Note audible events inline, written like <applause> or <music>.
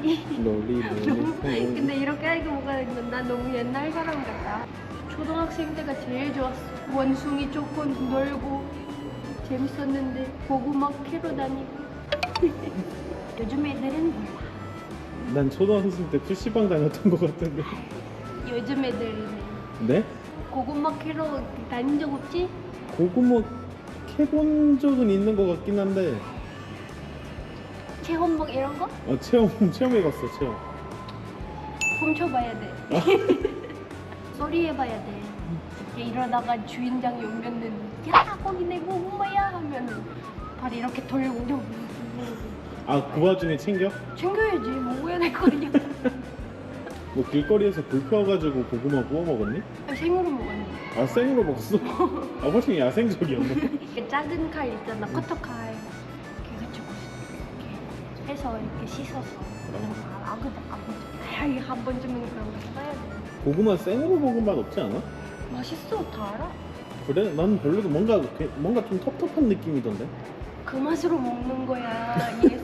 롤리 롤리 <laughs> 근데 이렇게 하니까 뭔가 난 너무 옛날 사람 같다. 초등학생 때가 제일 좋았어. 원숭이 조금 놀고 재밌었는데 고구마 캐러 다니고. <laughs> 요즘 애들은 몰라. 난 초등학생 때 PC방 다녔던 것 같은데 요즘 애들은 네? 고구마 캐러 다닌 적 없지? 고구마 캐본 적은 있는 것 같긴 한데 체험복 이런 거? 어, 체험 <laughs> 체험해 갔어 체험 훔쳐봐야 돼. <laughs> 소리 해봐야 돼. 이렇게 이러다가 주인장이 오면은 야 거기 내 고구마야 하면은 발 이렇게 돌고 아그 와중에 챙겨? 챙겨야지 먹어야 될 거 아니야. <laughs> 뭐 길거리에서 불 펴가지고 고구마 구워 먹었니? 생으로 먹었는데. 아 생으로 먹었어? 아 훨씬 야생적이었네 이렇게 작은 칼 있잖아 커터 칼. 해서 이렇게 씻어서 그냥 아, 아그다 아그다. 야, 한 번쯤은 그런 거 써야 돼. 고구마 생으로 먹은 맛 없지 않아? 맛있어 다 알아. 그래? 난 별로도 뭔가 그- 뭔가 좀 텁텁한 느낌이던데 그 맛으로 먹는 거야. 이게